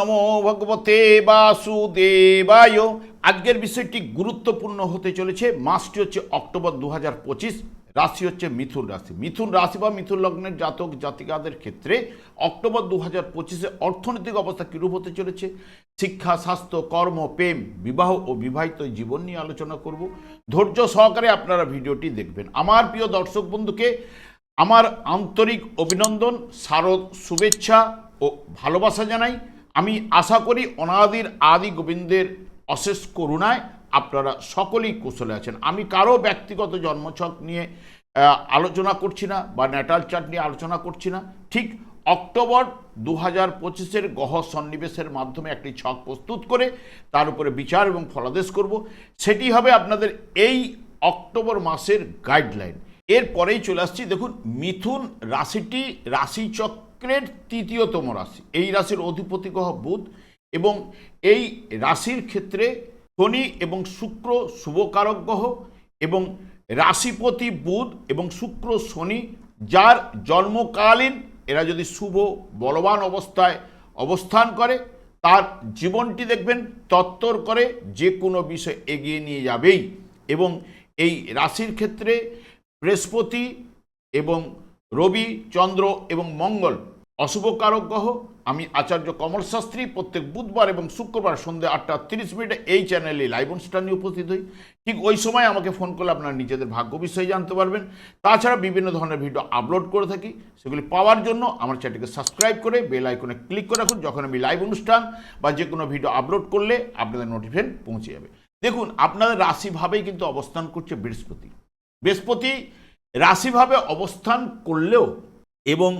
নমো ভগবতে বাসুদেবায়। আজকের বিষয়টি গুরুত্বপূর্ণ হতে চলেছে। মাসটি হচ্ছে অক্টোবর দু রাশি হচ্ছে মিথুন রাশি। মিথুন রাশি বা মিথুন লগ্নের জাতক, জাতিকাদের ক্ষেত্রে অক্টোবর দু হাজার পঁচিশে অর্থনৈতিক অবস্থা কীরূপ হতে চলেছে? শিক্ষা, স্বাস্থ্য, কর্ম, প্রেম, বিবাহ ও বিবাহিত জীবন নিয়ে আলোচনা করব। ধৈর্য সহকারে আপনারা ভিডিওটি দেখবেন। আমার প্রিয় দর্শক বন্ধুকে আমার আন্তরিক অভিনন্দন শারদ শুভেচ্ছা ও ভালোবাসা জানাই। আমি আশা করি অনাদির আদি গোবিন্দের অশেষ করুণায় আপনারা সকলেই কুশলে আছেন। আমি কারও ব্যক্তিগত জন্মছক নিয়ে আলোচনা করছি না বা ন্যাটাল চার্ট নিয়ে আলোচনা করছি না। ঠিক অক্টোবর দু হাজার পঁচিশের গহ সন্নিবেশের মাধ্যমে একটি ছক প্রস্তুত করে তার উপরে বিচার এবং ফলাদেশ করব। সেটি হবে আপনাদের এই অক্টোবর মাসের গাইডলাইন। এরপরেই চলে আসছি। দেখুন, মিথুন রাশিটি রাশিচক্রের তৃতীয়তম রাশি। এই রাশির অধিপতি গ্রহ বুধ এবং এই রাশির ক্ষেত্রে শনি এবং শুক্র শুভকারক গ্রহ এবং রাশিপতি বুধ এবং শুক্র শনি, যার জন্মকালীন এরা যদি শুভ বলবান অবস্থায় অবস্থান করে, তার জীবনটি দেখবেন তত্তর করে যে কোনো বিষয় এগিয়ে নিয়ে যাবেই। এবং এই রাশির ক্ষেত্রে বৃহস্পতি এবং রবি, চন্দ্র এবং মঙ্গল। অশুভ কারক গ্রহ। আমি আচার্য কমল শাস্ত্রী। প্রত্যেক বুধবার এবং শুক্রবার সন্ধ্যে আটটা তিরিশ মিনিটে এই চ্যানেলে লাইভ অনুষ্ঠান নিয়ে উপস্থিত হই। ঠিক ওই সময় আমাকে ফোন করলে আপনারা নিজেদের ভাগ্য বিষয়ে জানতে পারবেন। তাছাড়া বিভিন্ন ধরনের ভিডিও আপলোড করে থাকি। সেগুলি পাওয়ার জন্য আমার চ্যানেলকে সাবস্ক্রাইব করে বেল আইকনে ক্লিক করে রাখুন। যখন আমি লাইভ অনুষ্ঠান বা যে কোনো ভিডিও আপলোড করলে আপনাদের নোটিফিকেশন পৌঁছে যাবে। দেখুন, আপনাদের রাশিভাবেই কিন্তু অবস্থান করছে বৃহস্পতি। বৃহস্পতি রাশিভাবে অবস্থান করলেও এবং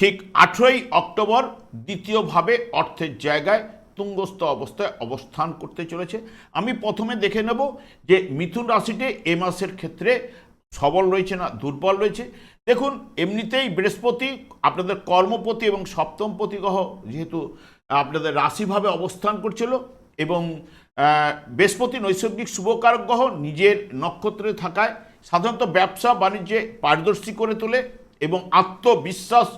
ঠিক আঠেরোই অক্টোবর দ্বিতীয়ভাবে অর্থের জায়গায় তুঙ্গস্থ অবস্থায় অবস্থান করতে চলেছে। আমি প্রথমে দেখে নেব যে মিথুন রাশিতে এ মাসের ক্ষেত্রে সবল রয়েছে না দুর্বল রয়েছে। দেখুন, এমনিতেই বৃহস্পতি আপনাদের কর্মপতি এবং সপ্তমপতি গ্রহ যেহেতু আপনাদের রাশিভাবে অবস্থান করছিল এবং বৃহস্পতি নৈসর্গিক শুভকারক গ্রহ নিজের নক্ষত্রে থাকায় সাধারণত ব্যবসা বাণিজ্যে পারদর্শী করে তোলে এবং আত্মবিশ্বাস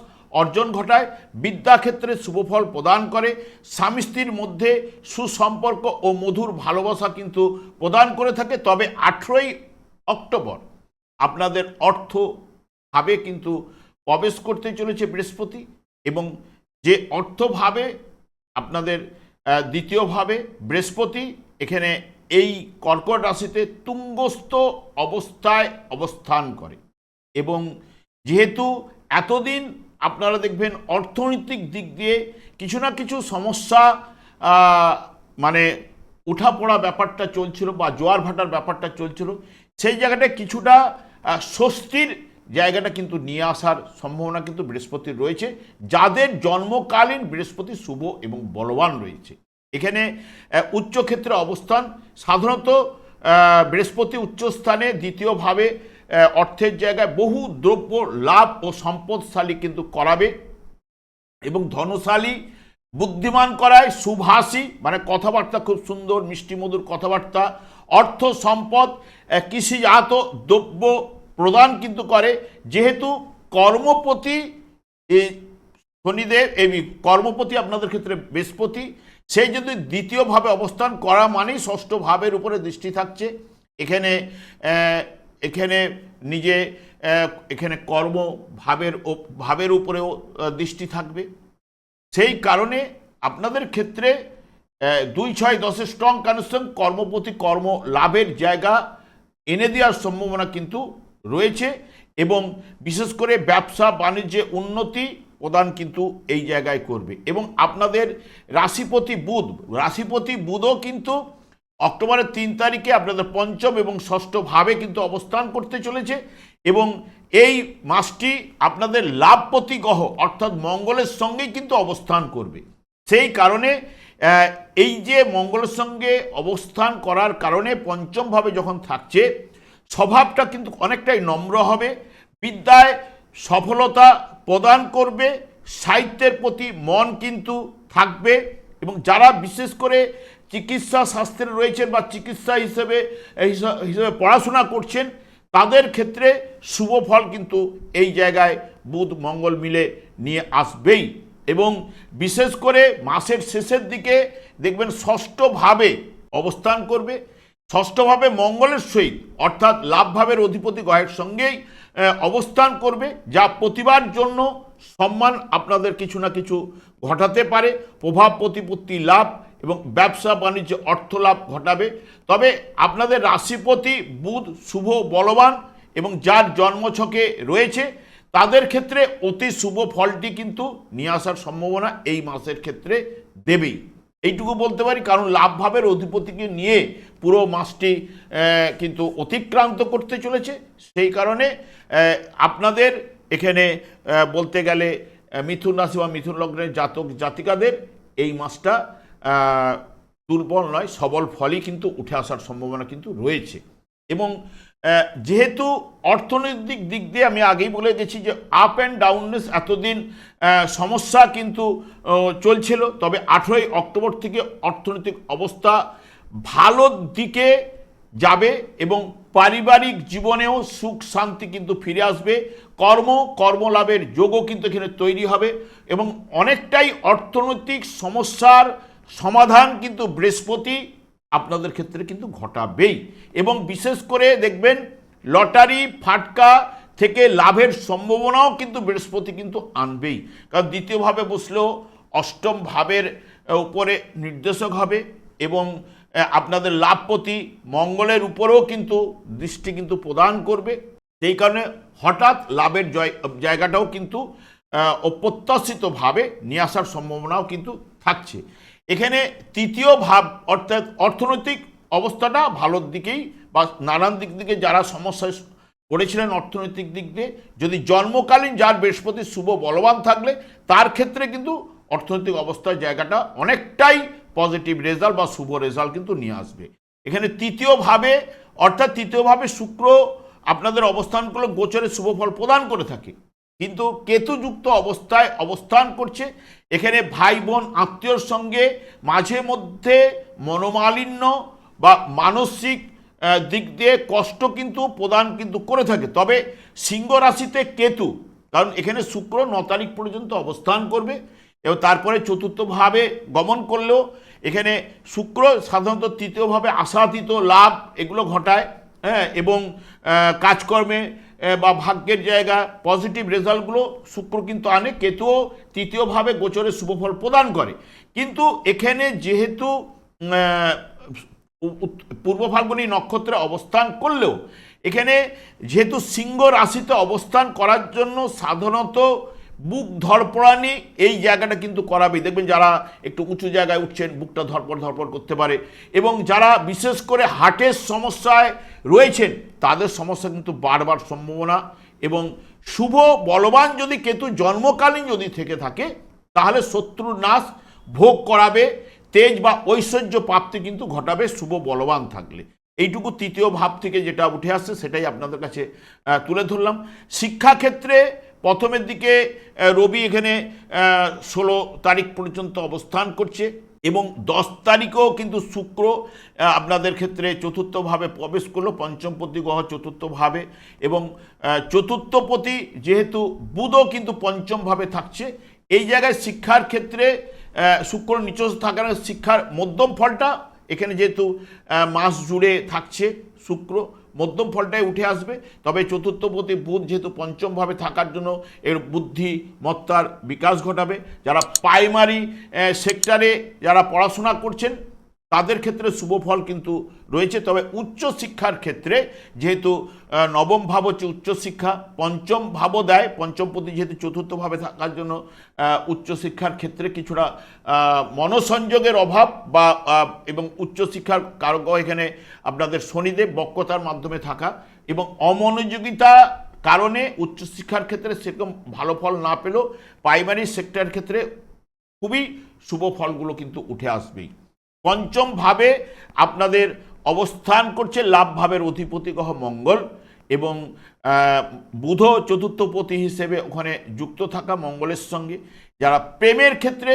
অর্জন ঘটায় বিদ্যাক্ষেত্রে শুভফল প্রদান করে, স্বামী স্ত্রীর মধ্যে সুসম্পর্ক ও মধুর ভালোবাসা কিন্তু প্রদান করে থাকে। তবে আঠেরোই অক্টোবর আপনাদের অর্থ ভাবে কিন্তু প্রবেশ করতে চলেছে বৃহস্পতি এবং যে অর্থভাবে আপনাদের দ্বিতীয়ভাবে বৃহস্পতি, এখানে এই কর্কট রাশিতে তুঙ্গস্থ অবস্থায় অবস্থান করে। এবং যেহেতু এতদিন আপনারা দেখবেন অর্থনৈতিক দিক দিয়ে কিছু না কিছু সমস্যা মানে উঠাপড়া ব্যাপারটা চলছিল বা জোয়ার ভাটার ব্যাপারটা চলছিল, সেই জায়গাটা কিছুটা স্বস্তির জায়গাটা কিন্তু নিয়ে আসার সম্ভাবনা কিন্তু বৃহস্পতির রয়েছে। যাদের জন্মকালীন বৃহস্পতি শুভ এবং বলবান রয়েছে। এখানে উচ্চক্ষেত্রে অবস্থান, সাধারণত বৃহস্পতি উচ্চস্থানে, দ্বিতীয়ভাবে অর্থের জায়গায় বহু দ্রব্য লাভ ও সম্পদশালী কিন্তু করাবে এবং ধনশালী, বুদ্ধিমান করায় সুভাষী মানে কথাবার্তা খুব সুন্দর, মিষ্টি মধুর কথাবার্তা, অর্থ সম্পদ কৃষিজাত দ্রব্য প্রদান কিন্তু করে, যেহেতু কর্মপতি শনিদেব, এই কর্মপতি আপনাদের ক্ষেত্রে বৃহস্পতি সেই যদি দ্বিতীয়ভাবে অবস্থান করা মানেই ষষ্ঠ ভাবের উপরে দৃষ্টি থাকছে। এখানে এখানে নিজে এখানে কর্ম ভাবের ভাবের উপরেও দৃষ্টি থাকবে। সেই কারণে আপনাদের ক্ষেত্রে দুই ছয় দশের স্ট্রং কানেকশন কর্মপতি কর্ম লাভের জায়গা এনে দেওয়ার সম্ভাবনা কিন্তু রয়েছে এবং বিশেষ করে ব্যবসা, বাণিজ্যে উন্নতি প্রদান কিন্তু এই জায়গায় করবে। এবং আপনাদের রাশিপতি বুধ, রাশিপতি বুধও কিন্তু অক্টোবরের তিন তারিখে আপনাদের পঞ্চম এবং ষষ্ঠ ভাবে কিন্তু অবস্থান করতে চলেছে। এবং এই মাসটি আপনাদের লাভপতি গ্রহ, অর্থাৎ মঙ্গলের সঙ্গেই কিন্তু অবস্থান করবে। সেই কারণে এই যে মঙ্গলের সঙ্গে অবস্থান করার কারণে পঞ্চমভাবে যখন থাকছে, স্বভাবটা কিন্তু অনেকটাই নম্র হবে। বিদ্যায় সফলতা প্রদান করবে, সাহিত্যের প্রতি মন কিন্তু থাকবে এবং যারা বিশেষ করে চিকিৎসা শাস্ত্রে রয়েছেন বা চিকিৎসা হিসেবে হিসা- হিসেবে পড়াশোনা করছেন, তাদের ক্ষেত্রে শুভ ফল কিন্তু এই জায়গায় বুধ, মঙ্গল মিলে নিয়ে আসবেই। এবং বিশেষ করে মাসের শেষের দিকে দেখবেন ষষ্ঠভাবে অবস্থান করবে। ষষ্ঠভাবে মঙ্গলের সহিত, অর্থাৎ লাভভাবের অধিপতি গ্রহের সঙ্গেই অবস্থান করবে, যা প্রতিবার জন্য সম্মান আপনাদের কিছু না কিছু ঘটাতে পারে, প্রভাব প্রতিপত্তি লাভ এবং ব্যবসা বাণিজ্য অর্থ লাভ ঘটাবে। তবে আপনাদের রাশিপতি বুধ শুভ বলবান এবং যার জন্মছকে রয়েছে, তাদের ক্ষেত্রে অতি শুভ ফলটি কিন্তু নিয়ে আসার সম্ভাবনা এই মাসের ক্ষেত্রে দেবেই। এইটুকু বলতে পারি, কারণ লাভভাবের অধিপতিকে নিয়ে পুরো মাসটি কিন্তু অতিক্রান্ত করতে চলেছে। সেই কারণে আপনাদের এখানে বলতে গেলে মিথুন রাশি বা মিথুন লগ্নের জাতক জাতিকাদের এই মাসটা দুর্বল নয়, সবল ফলই কিন্তু উঠে আসার সম্ভাবনা কিন্তু রয়েছে। এবং যেহেতু অর্থনৈতিক দিক দিয়ে আমি আগেই বলে গেছি যে আপ অ্যান্ড ডাউননেস এতদিন সমস্যা কিন্তু চলছিল। তবে আঠেরোই অক্টোবর থেকে অর্থনৈতিক অবস্থা ভালোর দিকে যাবে এবং পারিবারিক জীবনেও সুখ শান্তি কিন্তু ফিরে আসবে। কর্ম, কর্মলাভের যোগও কিন্তু এখানে তৈরি হবে এবং অনেকটাই অর্থনৈতিক সমস্যার সমাধান কিন্তু বৃহস্পতি আপনাদের ক্ষেত্রে কিন্তু ঘটাবেই। এবং বিশেষ করে দেখবেন, লটারি, ফাটকা থেকে লাভের সম্ভাবনাও কিন্তু বৃহস্পতি কিন্তু আনবেই। কারণ দ্বিতীয়ভাবে বসলেও অষ্টম ভাবের উপরে নির্দেশক হবে এবং আপনাদের লাভপতি মঙ্গলের উপরেও কিন্তু দৃষ্টি কিন্তু প্রদান করবে। সেই কারণে হঠাৎ লাভের জয়, জায়গাটাও কিন্তু অপ্রত্যাশিতভাবে নিয়ে আসার সম্ভাবনাও কিন্তু থাকছে। এখানে তৃতীয় ভাব, অর্থাৎ অর্থনৈতিক অবস্থাটা ভালোর দিকেই বা নানান দিক থেকে যারা সমস্যায় পড়েছিলেন অর্থনৈতিক দিক দিয়ে, যদি জন্মকালীন যার বৃহস্পতি শুভ বলবান থাকলে, তার ক্ষেত্রে কিন্তু অর্থনৈতিক অবস্থার জায়গাটা অনেকটাই পজিটিভ রেজাল্ট বা শুভ রেজাল্ট কিন্তু নিয়ে আসবে। এখানে তৃতীয়ভাবে অর্থাৎ তৃতীয়ভাবে শুক্র আপনাদের অবস্থানগুলো গোচরে শুভ ফল প্রদান করে থাকে। কিন্তু কেতুযুক্ত অবস্থায় অবস্থান করছে। এখানে ভাই বোন আত্মীয়র সঙ্গে মাঝে মধ্যে মনোমালিন্য বা মানসিক দিক দিয়ে কষ্ট কিন্তু প্রদান কিন্তু করে থাকে। তবে সিংহ রাশিতে কেতু, কারণ এখানে শুক্র ন তারিখ পর্যন্ত অবস্থান করবে এবং তারপরে চতুর্থভাবে গমন করলেও এখানে শুক্র সাধারণত তৃতীয়ভাবে আশাতীত লাভ এগুলো ঘটায়। হ্যাঁ এবং কাজকর্মে বা ভাগ্যের জায়গা পজিটিভ রেজাল্টগুলো শুক্র কিন্তু আনে, কেতুও তৃতীয়ভাবে গোচরে শুভফল প্রদান করে। কিন্তু এখানে যেহেতু পূর্ব ফাল্গুনী নক্ষত্রে অবস্থান করলেও, এখানে যেহেতু সিংহ রাশিতে অবস্থান করার জন্য সাধারণত বুক ধরপড়ানি এই জায়গাটা কিন্তু করাবেই। দেখবেন যারা একটু উঁচু জায়গায় উঠছেন, বুকটা ধরপড় ধরপড় করতে পারে। এবং যারা বিশেষ করে হার্টের সমস্যায় রয়েছেন, তাদের সমস্যা কিন্তু বারবার সম্ভাবনা এবং শুভ বলবান যদি কেতু জন্মকালীন যদি থেকে থাকে, তাহলে শত্রুর নাশ ভোগ করাবে, তেজ বা ঐশ্বর্য প্রাপ্তি কিন্তু ঘটাবে শুভ বলবান থাকলে। এইটুকু তৃতীয় ভাব থেকে যেটা উঠে আসছে সেটাই আপনাদের কাছে তুলে ধরলাম। শিক্ষাক্ষেত্রে প্রথমের দিকে রবি এখানে ষোলো তারিখ পর্যন্ত অবস্থান করছে। এবং দশ তারিখেও কিন্তু শুক্র আপনাদের ক্ষেত্রে চতুর্থভাবে প্রবেশ করল, পঞ্চমপতি গ্রহ চতুর্থভাবে এবং চতুর্থপতি যেহেতু বুধও কিন্তু পঞ্চমভাবে থাকছে, এই জায়গায় শিক্ষার ক্ষেত্রে শুক্র নিচস্থ থাকার শিক্ষার মধ্যম ফলটা এখানে যেহেতু মাস জুড়ে থাকছে শুক্র মধ্যম ফলটাই উঠে আসবে। তবে চতুর্থপতি বুধ যেহেতু পঞ্চমভাবে থাকার জন্য এর বুদ্ধি, মত্তার বিকাশ ঘটাবে। যারা প্রাইমারি সেক্টরে যারা পড়াশোনা করছেন তাদের ক্ষেত্রে শুভ ফল কিন্তু রয়েছে। তবে উচ্চ শিক্ষার ক্ষেত্রে যেহেতু নবম ভাব হচ্ছে উচ্চশিক্ষা পঞ্চম ভাবও দেয়। পঞ্চম প্রতি যেহেতু চতুর্থভাবে থাকার জন্য উচ্চশিক্ষার ক্ষেত্রে কিছুটা মনসংযোগের অভাব বা এবং উচ্চশিক্ষার কারক এখানে আপনাদের শনিদেব বক্রতার মাধ্যমে থাকা এবং অমনোযোগিতা কারণে উচ্চশিক্ষার ক্ষেত্রে সেরকম ভালো ফল না পেলেও প্রাইমারি সেক্টরের ক্ষেত্রে খুবই শুভ ফলগুলো কিন্তু উঠে আসবেই। পঞ্চম ভাবে আপনাদের অবস্থান করছে লাভ ভাবের অধিপতি গ্রহ মঙ্গল এবং বুধ চতুর্থপতি হিসেবে ওখানে যুক্ত থাকা মঙ্গলের সঙ্গে। যারা প্রেমের ক্ষেত্রে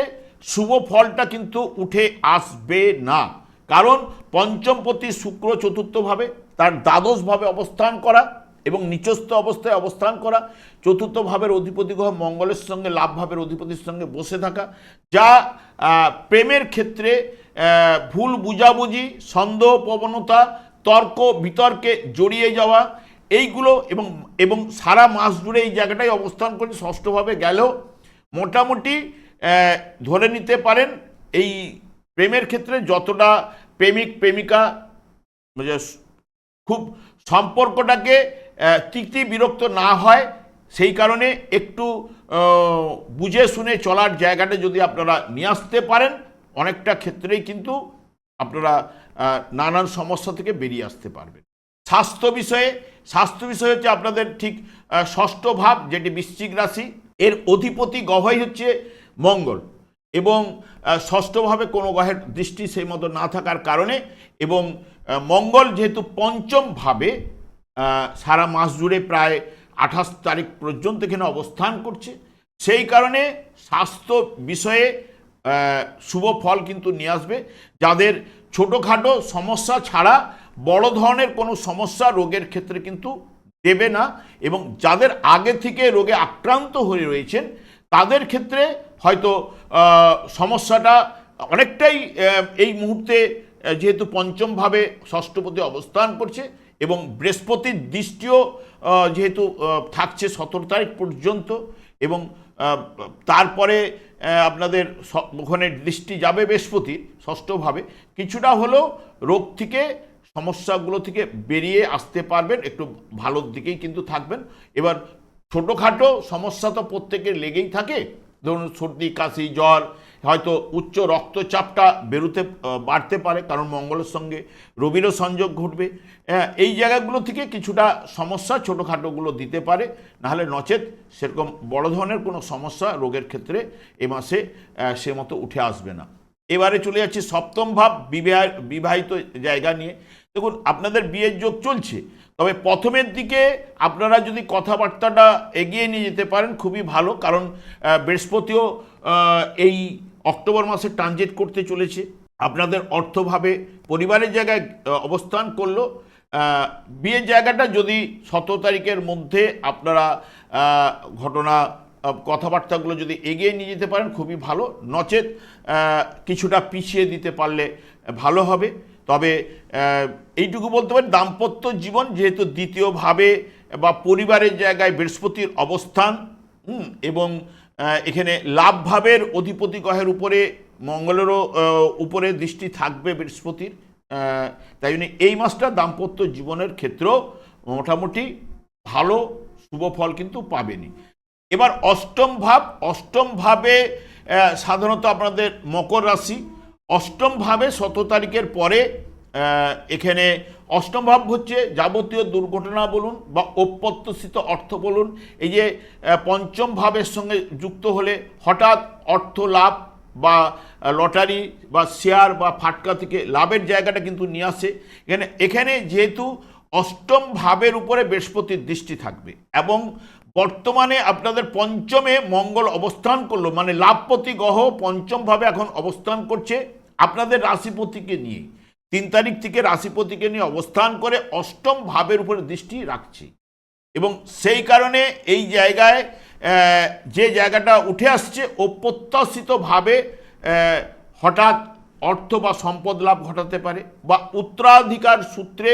শুভ ফলটা কিন্তু উঠে আসবে না। কারণ পঞ্চমপতি শুক্র চতুর্থভাবে তার দ্বাদশভাবে অবস্থান করা এবং নিচস্থ অবস্থায় অবস্থান করা চতুর্থ ভাবের অধিপতি গ্রহ মঙ্গলের সঙ্গে, লাভ ভাবের অধিপতির সঙ্গে বসে থাকা, যা প্রেমের ক্ষেত্রে ভুল বুঝাবুঝি সন্দেহ প্রবণতা তর্ক, বিতর্কে জড়িয়ে যাওয়া, এইগুলো এবং এবং সারা মাস জুড়ে এই জায়গাটায় অবস্থান করে ষষ্ঠভাবে গেলেও মোটামুটি ধরে নিতে পারেন, এই প্রেমের ক্ষেত্রে যতটা প্রেমিক, প্রেমিকা মানে খুব সম্পর্কটাকে তিক্তি বিরক্ত না হয়, সেই কারণে একটু বুঝে শুনে চলার জায়গাটা যদি আপনারা নিয়ে আসতে পারেন অনেকটা ক্ষেত্রেই কিন্তু আপনারা নানান সমস্যা থেকে বেরিয়ে আসতে পারবেন। স্বাস্থ্য বিষয়ে, স্বাস্থ্য বিষয় হচ্ছে আপনাদের ঠিক ষষ্ঠ ভাব, যেটি বৃশ্চিক রাশি, এর অধিপতি গহই হচ্ছে মঙ্গল এবং ষষ্ঠভাবে কোনো গ্রহের দৃষ্টি সেই মতো না থাকার কারণে এবং মঙ্গল যেহেতু পঞ্চম ভাবে সারা মাস জুড়ে প্রায় আঠাশ তারিখ পর্যন্ত এখানে অবস্থান করছে। সেই কারণে স্বাস্থ্য বিষয়ে শুভ ফল কিন্তু নিয়ে আসবে। যাদের ছোটোখাটো সমস্যা ছাড়া বড় ধরনের কোনো সমস্যা রোগের ক্ষেত্রে কিন্তু দেবে না এবং যাদের আগে থেকে রোগে আক্রান্ত হয়ে রয়েছেন, তাদের ক্ষেত্রে হয়তো সমস্যাটা অনেকটাই এই মুহূর্তে যেহেতু পঞ্চমভাবে ষষ্ঠপতি অবস্থান করছে এবং বৃহস্পতির দৃষ্টিও যেহেতু থাকছে সতেরো তারিখ পর্যন্ত এবং তারপরে আপনাদের ওখানে দৃষ্টি যাবে বৃহস্পতি, ষষ্ঠভাবে। কিছুটা হলেও রোগ থেকে, সমস্যাগুলো থেকে বেরিয়ে আসতে পারবেন, একটু ভালোর দিকেই কিন্তু থাকবেন। এবার ছোটোখাটো সমস্যা তো প্রত্যেকের লেগেই থাকে। ধরুন সর্দি, কাশি, জ্বর হয়তো উচ্চ রক্তচাপটা বেরোতে বাড়তে পারে কারণ মঙ্গলের সঙ্গে রবিরও সংযোগ ঘটবে। হ্যাঁ, এই জায়গাগুলো থেকে কিছুটা সমস্যা ছোটোখাটোগুলো দিতে পারে নাহলে নচেত সেরকম বড় ধরনের কোনো সমস্যা রোগের ক্ষেত্রে এ মাসে সে মতো উঠে আসবে না। এবারে চলে যাচ্ছি সপ্তম ভাব বিবাহ বিবাহিত জায়গা নিয়ে। দেখুন আপনাদের বিয়ের যোগ চলছে তবে প্রথমের দিকে আপনারা যদি কথাবার্তাটা এগিয়ে নিয়ে যেতে পারেন খুবই ভালো কারণ বৃহস্পতিও এই অক্টোবর মাসে ট্রানজিট করতে চলেছে। আপনাদের অর্থভাবে পরিবারের জায়গায় অবস্থান করল। বিয়ের জায়গাটা যদি সতেরো তারিখের মধ্যে আপনারা ঘটনা কথাবার্তাগুলো যদি এগিয়ে নিয়ে যেতে পারেন, খুবই ভালো। নচেত কিছুটা পিছিয়ে দিতে পারলে ভালো হবে। তবে এইটুকু বলতে পারি, দাম্পত্য জীবন যেহেতু দ্বিতীয়ভাবে বা পরিবারের জায়গায় বৃহস্পতির অবস্থান এবং এখানে লাভভাবের অধিপতি গ্রহের উপরে, মঙ্গলেরও উপরে দৃষ্টি থাকবে বৃহস্পতির। তাই জন্য এই মাসটা দাম্পত্য জীবনের ক্ষেত্রেও মোটামুটি ভালো, শুভ ফল কিন্তু পাবেনি। এবার অষ্টম ভাব, অষ্টম ভাবে সাধারণত আপনাদের মকর রাশি। অষ্টম ভাবে শত তারিখের পরে এখানে অষ্টম ভাব হচ্ছে যাবতীয় দুর্ঘটনা বলুন বা অপ্রত্যাশিত অর্থ বলুন। এই যে পঞ্চম ভাবের সঙ্গে যুক্ত হলে হঠাৎ অর্থ লাভ বা লটারি বা শেয়ার বা ফাটকা থেকে লাভের জায়গাটা কিন্তু নিয়ে আসে। এখানে এখানে যেহেতু অষ্টম ভাবের উপরে বৃহস্পতির দৃষ্টি থাকবে এবং বর্তমানে আপনাদের পঞ্চমে মঙ্গল অবস্থান করল মানে লাভপতি গ্রহ পঞ্চমভাবে এখন অবস্থান করছে আপনাদের রাশিপতিকে নিয়ে। তিন তারিখ থেকে রাশিপতিকে নিয়ে অবস্থান করে অষ্টম ভাবের উপরে দৃষ্টি রাখছে। এবং সেই কারণে এই জায়গায় যে জায়গাটা উঠে আসছে অপ্রত্যাশিতভাবে হঠাৎ অর্থ বা সম্পদ লাভ ঘটাতে পারে বা উত্তরাধিকার সূত্রে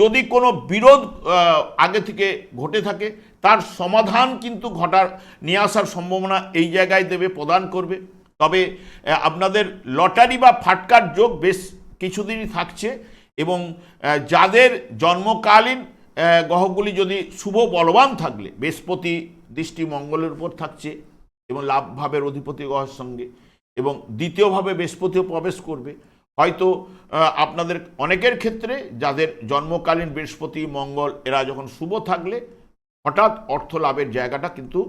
যদি কোনো বিরোধ আগে থেকে ঘটে থাকে, তার সমাধান কিন্তু ঘটার, নিয়ে আসার সম্ভাবনা এই জায়গায় দেবে প্রদান করবে। তবে আপনাদের লটারি বা ফাটকার যোগ বেশ কিছুদিনই থাকছে এবং যাদের জন্মকালীন গ্রহগুলি যদি শুভ বলবান থাকলে, বৃহস্পতি দৃষ্টি মঙ্গলের উপর থাকছে এবং লাভ ভাবের অধিপতি গ্রহের সঙ্গে এবং দ্বিতীয়ভাবে বৃহস্পতিও প্রবেশ করবে, হয়তো আপনাদের অনেকের ক্ষেত্রে যাদের জন্মকালীন বৃহস্পতি, মঙ্গল, এরা যখন শুভ থাকলে, হঠাৎ অর্থ লাভের জায়গাটা কিন্তু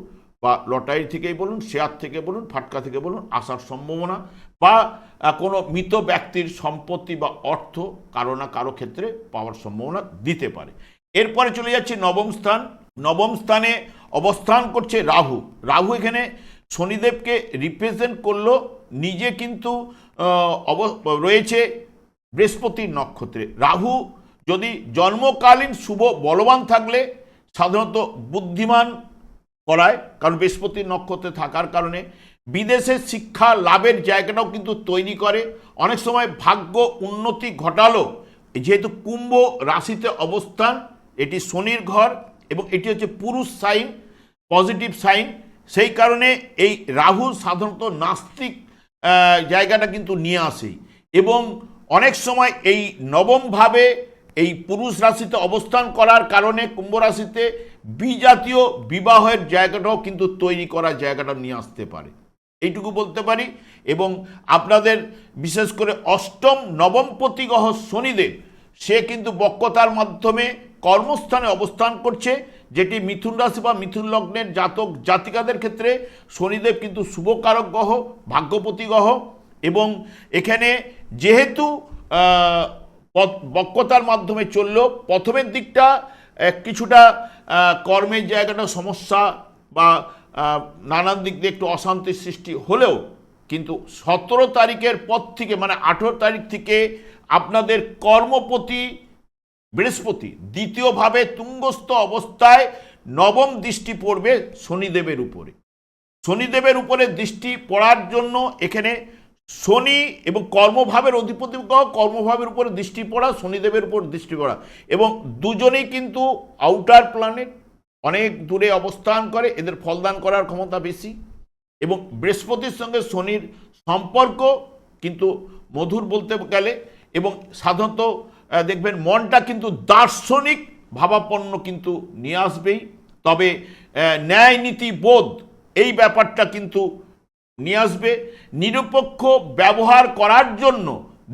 বা লটারি থেকেই বলুন, শেয়ার থেকে বলুন, ফাটকা থেকে বলুন, আসার সম্ভাবনা বা কোনো মৃত ব্যক্তির সম্পত্তি বা অর্থ কারও না কারও ক্ষেত্রে পাওয়ার সম্ভাবনা দিতে পারে। এরপরে চলে যাচ্ছে নবম স্থান। নবম স্থানে অবস্থান করছে রাহু। রাহু এখানে শনিদেবকে রিপ্রেজেন্ট করল। নিজে কিন্তু অব- রয়েছে বৃহস্পতির নক্ষত্রে। রাহু যদি জন্মকালীন শুভ বলবান থাকলে সাধারণত বুদ্ধিমান করায়। কারণ বৃহস্পতির নক্ষত্রে থাকার কারণে বিদেশে শিক্ষা লাভের জায়গাটাও কিন্তু তৈরি করে। অনেক সময় ভাগ্য উন্নতি ঘটালো যেহেতু কুম্ভ রাশিতে অবস্থান, এটি শনির ঘর এবং এটি হচ্ছে পুরুষ সাইন, পজিটিভ সাইন, সেই কারণে এই রাহু সাধারণত নাস্তিক জায়গাটা কিন্তু নিয়ে আসে এবং অনেক সময় এই নবমভাবে এই পুরুষ রাশিতে অবস্থান করার কারণে কুম্ভ রাশিতে বিজাতীয় বিবাহের জায়গাটাও কিন্তু তৈরি করার জায়গাটা নিয়ে আসতে পারে। এইটুকু বলতে পারি। এবং আপনাদের বিশেষ করে অষ্টম নবমপতি গ্রহ শনিদেব, সে কিন্তু বক্রতার মাধ্যমে কর্মস্থানে অবস্থান করছে, যেটি মিথুন রাশি বা মিথুন লগ্নের জাতক, জাতিকাদের ক্ষেত্রে শনিদেব কিন্তু শুভকারক গ্রহ, ভাগ্যপতি গ্রহ। এবং এখানে যেহেতু বক্রতার মাধ্যমে চলল, প্রথমের দিকটা কিছুটা কর্মের জায়গাটা সমস্যা বা নানান দিক দিয়ে একটু অশান্তির সৃষ্টি হলেও কিন্তু সতেরো তারিখের পর থেকে মানে আঠেরো তারিখ থেকে আপনাদের কর্মপতি বৃহস্পতি দ্বিতীয়ভাবে তুঙ্গস্থ অবস্থায় নবম দৃষ্টি পড়বে শনিদেবের উপরে। শনিদেবের উপরে দৃষ্টি পড়ার জন্য এখানে শনি এবং কর্মভাবের অধিপতি কর্মভাবের উপরে দৃষ্টি পড়া, শনিদেবের উপর দৃষ্টি পড়া এবং দুজনেই কিন্তু আউটার প্ল্যানেট অনেক দূরে অবস্থান করে, এদের ফলদান করার ক্ষমতা বেশি এবং বৃহস্পতির সঙ্গে শনির সম্পর্ক কিন্তু মধুর বলতে গেলে এবং সাধারণত দেখবেন মনটা কিন্তু দার্শনিক ভাবাপন্ন কিন্তু নিয়ে আসবেই। তবে ন্যায় নীতি বোধ এই ব্যাপারটা কিন্তু নিয়ে আসবে। নিরপেক্ষ ব্যবহার করার জন্য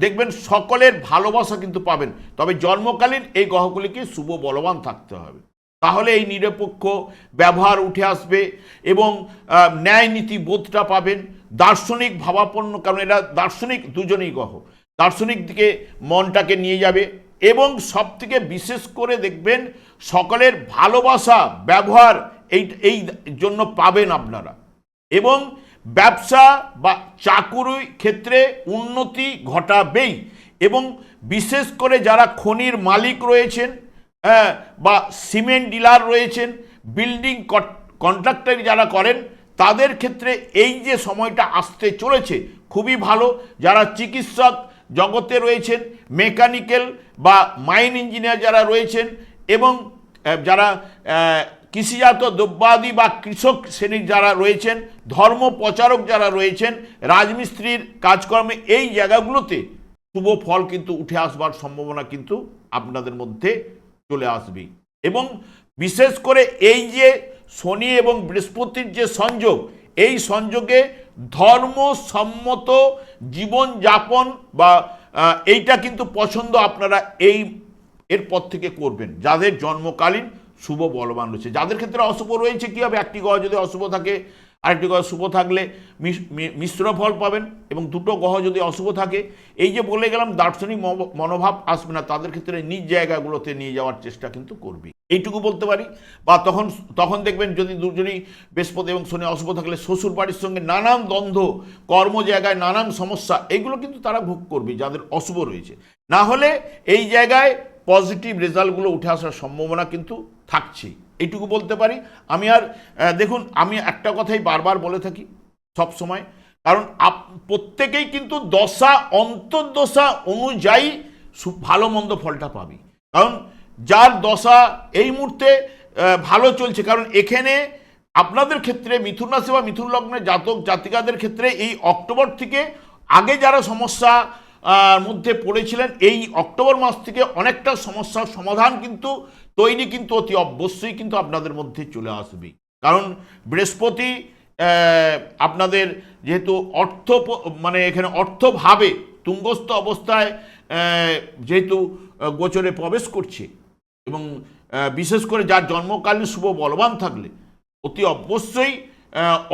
দেখবেন সকলের ভালোবাসা কিন্তু পাবেন। তবে জন্মকালীন এই গ্রহগুলিকে শুভ বলবান থাকতে হবে। তাহলে এই নিরপেক্ষ ব্যবহার উঠে আসবে এবং ন্যায় নীতি বোধটা পাবেন। দার্শনিক ভাবাপন্ন, কারণ এরা দার্শনিক দুজনেই গহ। দার্শনিক দিকে মনটাকে নিয়ে যাবে এবং সব থেকে বিশেষ করে দেখবেন সকলের ভালোবাসা, ব্যবহার এই এই জন্য পাবেন আপনারা। এবং ব্যবসা বা চাকুরি ক্ষেত্রে উন্নতি ঘটাবেই এবং বিশেষ করে যারা খনির মালিক রয়েছেন হ্যাঁ, বা সিমেন্ট ডিলার রয়েছেন বিল্ডিং কন্ট্রাক্টর যারা করেন তাদের ক্ষেত্রে এই যে সময়টা আসতে চলেছে খুবই ভালো। যারা চিকিৎসক জগতে রয়েছেন মেকানিক্যাল বা মাইন ইঞ্জিনিয়ার যারা রয়েছেন এবং যারা কৃষিজাত দ্রব্যাদি বা কৃষক শ্রেণির যারা রয়েছেন ধর্ম প্রচারক যারা রয়েছেন রাজমিস্ত্রির কাজকর্মে এই জায়গাগুলোতে শুভ ফল কিন্তু উঠে আসবার সম্ভাবনা কিন্তু আপনাদের মধ্যে চলে আসবেই এবং বিশেষ করে এই যে শনি এবং বৃহস্পতির যে সংযোগ, এই সংযোগে ধর্মসম্মত জীবনযাপন বা এইটা কিন্তু পছন্দ আপনারা এই এরপর থেকে করবেন। যাদের জন্মকালীন শুভ বলবান রয়েছে, যাদের ক্ষেত্রে অশুভ রয়েছে, কী হবে? একটি গ্রহ যদি অশুভ থাকে আরেকটি গ্রহ শুভ থাকলে মিশ্র ফল পাবেন এবং দুটো গ্রহ যদি অশুভ থাকে, এই যে বলে গেলাম দার্শনিক মনোভাব আসবে না, তাদের ক্ষেত্রে নিজ জায়গাগুলোতে নিয়ে যাওয়ার চেষ্টা কিন্তু করবে। এইটুকু বলতে পারি। বা তখন তখন দেখবেন যদি দুজনই বৃহস্পতি এবং শনি অশুভ থাকলে শ্বশুর বাড়ির সঙ্গে নানান দ্বন্দ্ব কর্ম জায়গায় নানান সমস্যা, এগুলো কিন্তু তারা ভোগ করবে, যাদের অশুভ রয়েছে। না হলে এই জায়গায় পজিটিভ রেজাল্টগুলো উঠে আসার সম্ভাবনা কিন্তু থাকছেই। এইটুকু বলতে পারি। আমি আর দেখুন, আমি একটা কথাই বারবার বলে থাকি সব সময়। কারণ আপ, প্রত্যেকেই কিন্তু দশা, অন্তর্দশা অনুযায়ী ভালো মন্দ ফলটা পাবি। কারণ যার দশা এই মুহূর্তে ভালো চলছে, কারণ এখানে আপনাদের ক্ষেত্রে মিথুন রাশি বা মিথুন লগ্নের জাতক জাতিকাদের ক্ষেত্রে এই অক্টোবর থেকে আগে যারা সমস্যা মধ্যে পড়েছিলেন, এই অক্টোবর মাস থেকে অনেকটা সমস্যার সমাধান কিন্তু তৈরি কিন্তু অতি অবশ্যই কিন্তু আপনাদের মধ্যে চলে আসবে কারণ বৃহস্পতি আপনাদের যেহেতু অর্থ মানে এখানে অর্থভাবে তুঙ্গস্থ অবস্থায় যেহেতু গোচরে প্রবেশ করছে এবং বিশেষ করে যার জন্মকালীন শুভ বলবান থাকলে, অতি অবশ্যই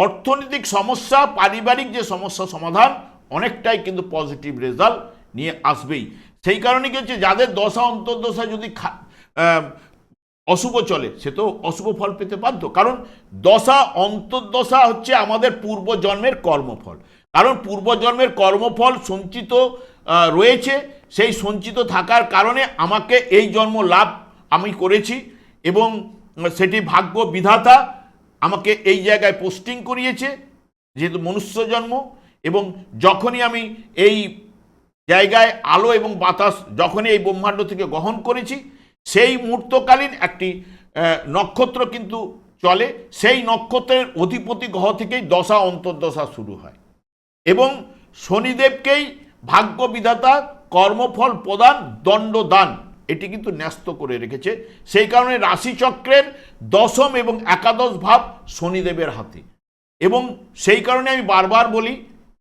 অর্থনৈতিক সমস্যা, পারিবারিক যে সমস্যা সমাধান, অনেকটাই কিন্তু পজিটিভ রেজাল্ট নিয়ে আসবেই। সেই কারণে কি হচ্ছে, যাদের দশা, অন্তর্দশা যদি অশুভ চলে, সে তো অশুভ ফল পেতে বাধ্য। কারণ দশা, অন্তর্দশা হচ্ছে আমাদের পূর্বজন্মের কর্মফল। কারণ পূর্বজন্মের কর্মফল সঞ্চিত রয়েছে, সেই সঞ্চিত থাকার কারণে আমাকে এই জন্ম লাভ আমি করেছি এবং সেটি ভাগ্য বিধাতা আমাকে এই জায়গায় পোস্টিং করিয়েছে, যেহেতু মনুষ্য জন্ম এবং যখনই আমি এই জায়গায় আলো এবং বাতাস যখনই এই ব্রহ্মাণ্ড থেকে গ্রহণ করেছি সেই মুহূর্তকালীন একটি নক্ষত্র কিন্তু চলে। সেই নক্ষত্রের অধিপতি গ্রহ থেকেই দশা, অন্তর্দশা শুরু হয়। এবং শনিদেবকেই ভাগ্য বিধাতা কর্মফল প্রদান, দণ্ডদান, এটি কিন্তু ন্যস্ত করে রেখেছে। সেই কারণে রাশিচক্রের দশম এবং একাদশ ভাব শনিদেবের হাতে। এবং সেই কারণে আমি বারবার বলি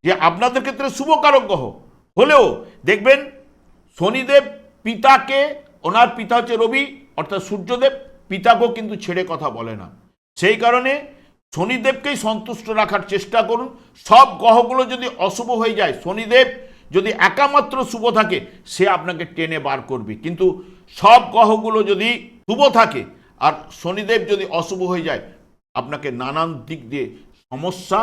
যে আপনাদের ক্ষেত্রে শুভকারক গ্রহ হলেও দেখবেন শনিদেব পিতাকে ওনার পিতা হচ্ছে রবি, অর্থাৎ সূর্যদেব। পিতাকেও কিন্তু ছেড়ে কথা বলে না। সেই কারণে শনিদেবকেই সন্তুষ্ট রাখার চেষ্টা করুন। সব গ্রহগুলো যদি অশুভ হয়ে যায়, শনিদেব যদি একামাত্র শুভ থাকে, সে আপনাকে টেনে বার করবে। কিন্তু সব গ্রহগুলো যদি শুভ থাকে আর শনিদেব যদি অশুভ হয়ে যায়, আপনাকে নানান দিক দিয়ে সমস্যা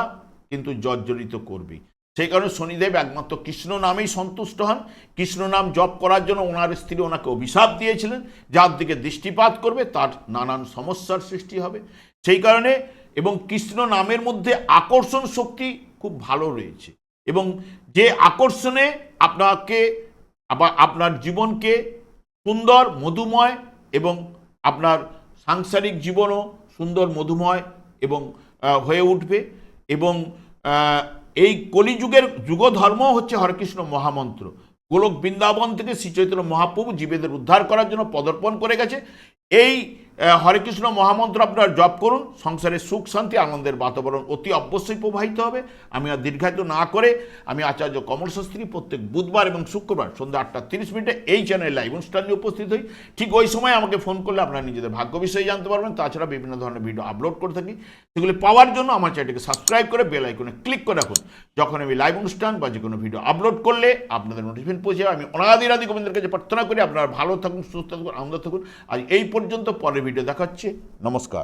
কিন্তু জর্জরিত করবে। সেই কারণে শনিদেব একমাত্র কৃষ্ণ নামেই সন্তুষ্ট হন। কৃষ্ণ নাম জপ করার জন্য ওনার স্ত্রী ওনাকে অভিশাপ দিয়েছিলেন। যার দিকে দৃষ্টিপাত করবে, তার নানান সমস্যার সৃষ্টি হবে। সেই কারণে এবং কৃষ্ণ নামের মধ্যে আকর্ষণ শক্তি খুব ভালো রয়েছে। এবং যে আকর্ষণে আপনাকে, আবার আপনার জীবনকে সুন্দর, মধুময় এবং আপনার সাংসারিক জীবনও সুন্দর, মধুময় এবং হয়ে উঠবে। এবং এই কলিযুগের যুগ ধর্ম হচ্ছে হরকৃষ্ণ মহামন্ত্র। গোলক বৃন্দাবন থেকে শ্রী চৈতন্য মহাপ্রভু জীবেদের উদ্ধার করার জন্য পদর্পণ করে গেছে। এই আহ, হরেকৃষ্ণ মহামন্ত্র আপনারা জপ করুন সংসারে সুখ শান্তি আনন্দের বাতাবরণ অতি অবশ্যই প্রবাহিত হবে। আমি আর দীর্ঘায়িত না করে আমি আচার্য কমল শাস্ত্রী প্রত্যেক বুধবার এবং শুক্রবার সন্ধ্যা আটটা তিরিশ মিনিটে এই চ্যানেলে লাইভ অনুষ্ঠানে উপস্থিত হই। ঠিক ওই সময় আমাকে ফোন করলে আপনারা নিজেদের ভাগ্য বিষয়ে জানতে পারবেন। তাছাড়া বিভিন্ন ধরনের ভিডিও আপলোড করে থাকি। সেগুলি পাওয়ার জন্য আমার চ্যানেলটিকে সাবস্ক্রাইব করে বেল আইকনে ক্লিক করে রাখুন। যখন আমি লাইভ অনুষ্ঠান বা যে কোনো ভিডিও আপলোড করলে আপনাদের নোটিফিকেশন পৌঁছে। আমি অনাদি রাধি গোবিন্দের কাছে প্রার্থনা করি আপনারা ভালো থাকুন সুস্থ থাকুন আনন্দ থাকুন। আর এই পর্যন্ত পরের ভিডিও দেখাচ্ছে। নমস্কার।